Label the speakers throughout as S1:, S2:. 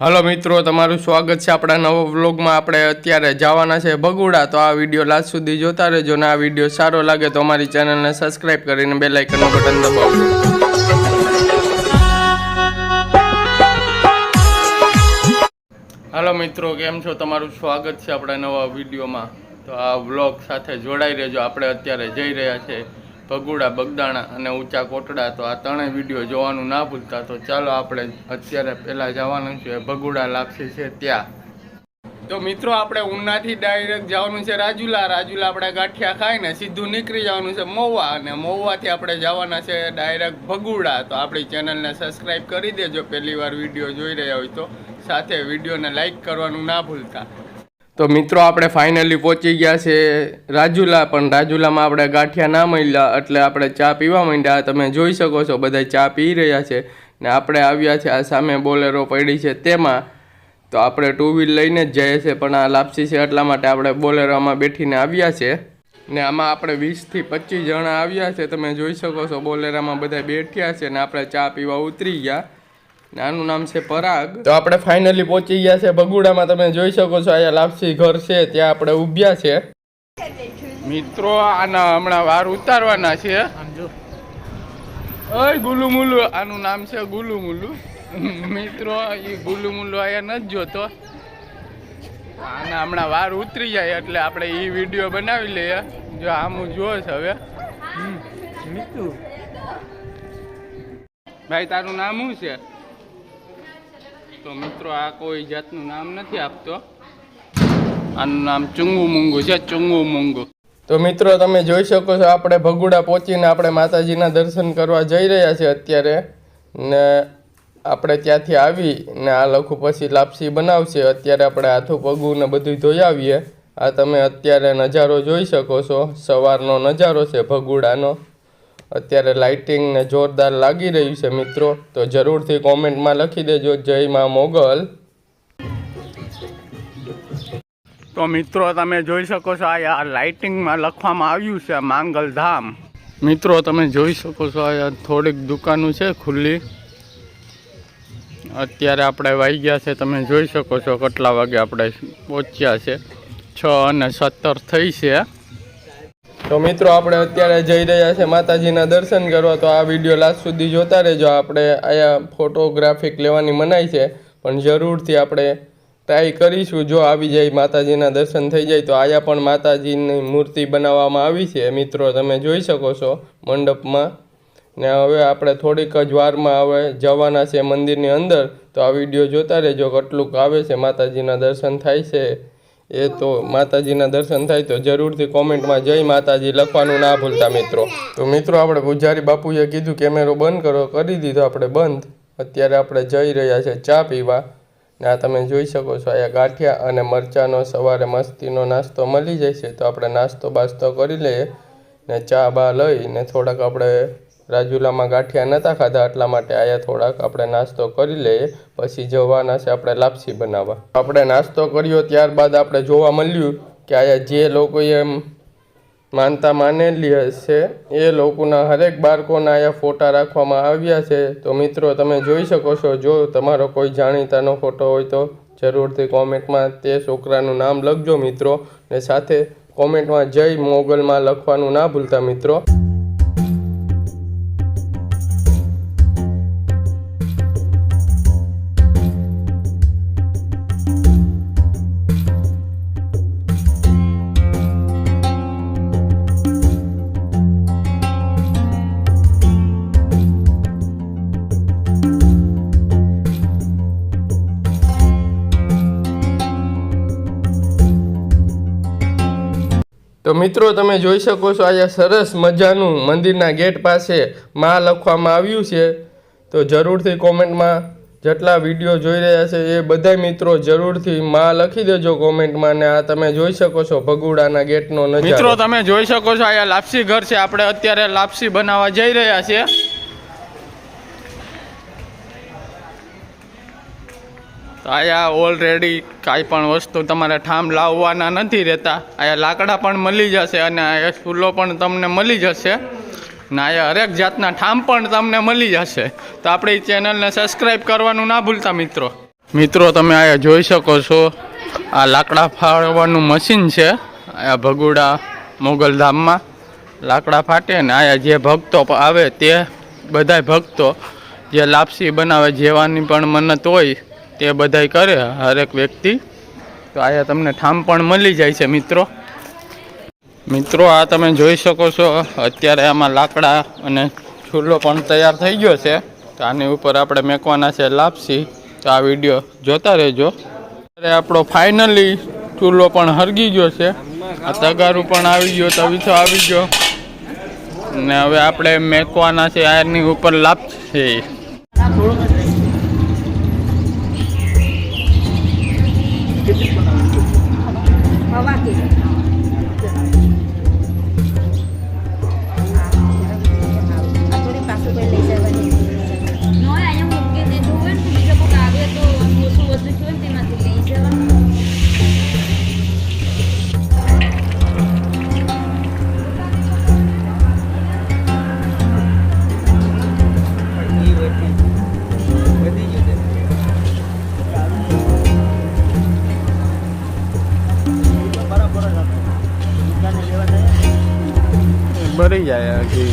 S1: Hello મિત્રો, તમારું સ્વાગત છે આપણા નવા વ્લોગમાં. આપણે અત્યારે જવાના છે ભગુડા તો આ વીડિયો લાસ્ટ સુધી જોતા રહેજો ને આ વીડિયો સારો લાગે તો અમારી ચેનલને સબસ્ક્રાઈબ કરીને બે લાઇકનનું બટન દબાવજો. હાલો મિત્રો, કેમ છો? તમારું સ્વાગત છે આપણા નવા વિડીયોમાં. તો આ વ્લોગ સાથે જોડાઈ રહેજો. આપણે અત્યારે જઈ રહ્યા છે ભગુડા બગદાણા અને ઊંચા કોટડા તો આ ત્રણેય વીડિયો જોવાનું ના ભૂલતા. તો ચાલો આપણે અત્યારે પહેલાં જવાનું છે ભગુડા લાપસી છે ત્યાં. તો મિત્રો, આપણે ઉનાથી ડાયરેક્ટ જવાનું છે રાજુલા. રાજુલા આપણે ગાંઠિયા ખાઈને સીધું નીકળી જવાનું છે મહુવા. અને મહુવાથી આપણે જવાના છે ડાયરેક્ટ ભગુડા. તો આપણી ચેનલને સબસ્ક્રાઈબ કરી દેજો. પહેલી વાર વીડિયો જોઈ રહ્યા હોય તો. સાથે વિડીયોને લાઈક કરવાનું ના ભૂલતા. તો મિત્રો આપણે ફાઇનલી પહોંચી ગયા છે રાજુલા, પણ રાજુલામાં આપણે ગાંઠિયા ના મળ્યા, એટલે આપણે ચા પીવા માંડ્યા. તમે જોઈ શકો છો બધા ચા પી રહ્યા છે. ને આપણે આવ્યા છે, આ સામે બોલેરો પડી છે તેમાં. તો આપણે ટુ વ્હીલ લઈને જ જઈએ છીએ, પણ આ લાપસી છે, એટલા માટે આપણે બોલેરોમાં બેઠીને આવ્યા છે. ને આમાં આપણે વીસથી પચીસ જણા આવ્યા છે, તમે જોઈ શકો છો, બોલેરામાં બધા બેઠ્યા છે, ને આપણે ચા પીવા ઉતરી ગયા. આનું નામ છે પરાગ. તો આપણે ફાઇનલી પહોંચી ગયા છે. બગુડામાં તમે જોઈ શકો છો અહીંયા લાપસી ઘર છે ત્યાં આપણે ઉભ્યા છે. મિત્રો આના હમણાં વાર ઉતારવાના છે. ઓય ગુલુમુલુ. આનું નામ છે ગુલુમુલુ. મિત્રો એ ગુલુમુલુ અહીંયા નથી જોતો. આના હમણાં વાર ઉતરી જાય એટલે આપણે એ વીડિયો બનાવી લઈએ. જો આમ જોશ હવે. મીતુ. ભાઈ તારું નામ શું છે? તો મિત્રો આ કોઈ જાતનું નામ નથી આપતો. આનું નામ ચુંગુ મુંગુ છે, ચુંગુ મુંગુ. તો મિત્રો તમે જોઈ શકો છો, આપણે ભગુડા પહોંચીને આપણે માતાજીના દર્શન કરવા જઈ રહ્યા છીએ અત્યારે. ને આપણે ત્યાંથી આવી ને આ લખું પછી લાપસી બનાવશે. અત્યારે આપણે હાથું પગું ને બધું ધોઈ આવીએ. આ તમે અત્યારે નજારો જોઈ શકો છો. સવારનો નજારો છે ભગુડાનો. અત્યારે લાઇટિંગ ને જોરદાર લાગી રહ્યું છે મિત્રો. તો જરૂરથી કોમેન્ટમાં લખી દેજો. જય મા મોગલ. તો મિત્રો, તમે જોઈ શકો છો આ લાઇટિંગમાં લખવામાં આવ્યું છે માંગલધામ. મિત્રો, તમે જોઈ શકો છો આ થોડીક દુકાનો છે ખુલ્લી. અત્યારે આપણે વાઈ ગયા છે. તમે જોઈ શકો છો કેટલા વાગે આપણે પહોંચ્યા છે. છ અને સત્તર થઈ છે. તો મિત્રો, આપણે અત્યારે જઈ રહ્યા છે માતાજીના દર્શન કરવા. તો આ વીડિયો લાસ્ટ સુધી જોતા રહેજો. આપણે અહીંયા ફોટોગ્રાફિક લેવાની મનાઈ છે, પણ જરૂરથી આપણે ટ્રાય કરીશું જો આવી જાય માતાજીના દર્શન થઈ જાય તો. આયા પણ માતાજીની મૂર્તિ બનાવવામાં આવી છે. મિત્રો, તમે જોઈ શકો છો મંડપમાં. ને હવે આપણે થોડીક જ વારમાં હવે જવાના છે મંદિરની અંદર. તો આ વીડિયો જોતા રહેજો કેટલુંક આવે છે માતાજીના દર્શન થાય છે. એ તો માતાજીના દર્શન થાય તો જરૂરથી કોમેન્ટમાં જય માતાજી લખવાનું ના ભૂલતા મિત્રો. તો મિત્રો, આપણે પૂજારી બાપુએ કીધું કેમેરો બંધ કરો, કરી દીધો આપણે બંધ. અત્યારે આપણે જઈ રહ્યા છે ચા પીવા. ને આ તમે જોઈ શકો છો, અહીંયા ગાંઠિયા અને મરચાંનો સવારે મસ્તીનો નાસ્તો મળી જાય છે તો આપણે નાસ્તો બાસ્તો કરી લઈએ ને ચા બા લઈને થોડાક આપણે રાજુલામાં ગાંઠિયા નહોતા ખાધા, એટલા માટે આયા થોડાક. આપણે નાસ્તો કરી લઈએ, પછી જવાના છે આપણે લાપસી બનાવવા. આપણે નાસ્તો કર્યો, ત્યારબાદ આપણે જોવા મળ્યું કે આયા જે લોકોએ એમ માનતા માનેલી હશે, એ લોકોના હરેક બાળકોના અહીંયા ફોટા રાખવામાં આવ્યા છે. તો મિત્રો, તમે જોઈ શકો છો, જો તમારો કોઈ જાણીતાનો ફોટો હોય તો જરૂરથી કોમેન્ટમાં તે છોકરાનું નામ લખજો મિત્રો. ને સાથે કોમેન્ટમાં જય મોગલમાં લખવાનું ના ભૂલતા મિત્રો. તો મિત્રો, તમે જોઈ શકો છો અહીંયા સરસ મજાનું મંદિરના ગેટ પાસે માં લખવામાં આવ્યું છે. તો જરૂરથી કોમેન્ટમાં જેટલા વીડિયો જોઈ રહ્યા છે એ બધા મિત્રો જરૂરથી માં લખી દેજો કોમેન્ટમાં ને આ તમે જોઈ શકો છો ભગુડાના ગેટનો મિત્રો, તમે જોઈ શકો છો અહીંયા લાપસી ઘર છે. આપણે અત્યારે લાપસી બનાવવા જઈ રહ્યા છીએ. અહીંયા ઓલરેડી કાંઈ પણ વસ્તુ તમારે ઠામ લાવવાના નથી રહેતા. અહીંયા લાકડા પણ મળી જશે અને અહીંયા ચૂલો પણ તમને મળી જશે. ને અહીંયા હરેક જાતના ઠામ પણ તમને મળી જશે. તો આપણી ચેનલને સબસ્ક્રાઈબ કરવાનું ના ભૂલતા મિત્રો.
S2: મિત્રો, તમે અહીંયા જોઈ શકો છો, આ લાકડા ફાળવાનું મશીન છે. આ ભગુડા મોગલધામમાં લાકડા ફાટે ને અહીંયા જે ભક્તો આવે તે બધાય ભક્તો જે લાપસી બનાવે જેવાની પણ મન્નત હોય તે બધાય કરે, હરેક વ્યક્તિ. તો અહીંયા તમને ઠામ પણ મળી જાય છે, મિત્રો. મિત્રો, આ તમે જોઈ શકો છો, અત્યારે આમાં લાકડા અને ચૂલો પણ તૈયાર થઈ ગયો છે. તો આની ઉપર આપણે મેકવાના છે લાપસી. તો આ વીડિયો જોતા રહેજો. અરે આપણો ફાઇનલી ચૂલો પણ હરગી ગયો છે. આ તગારું પણ આવી ગયો તવીથો આવી ગયો. ને હવે આપણે મેકવાના છે આની ઉપર લાપસી. ભરી જાય હજી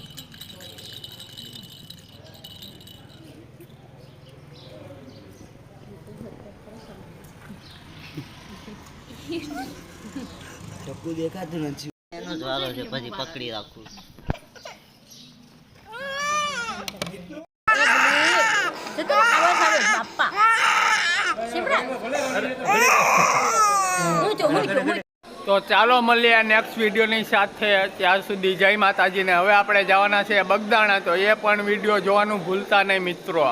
S3: પકડી
S4: દેખાતું નથી. હું જો હું જો હું
S2: તો ચાલો મળીએ નેક્સ્ટ વિડીયોની સાથે. ત્યાં સુધી જય માતાજીને હવે આપણે જવાના છે બગદાણા તો એ પણ વીડિયો જોવાનું ભૂલતા નહીં મિત્રો.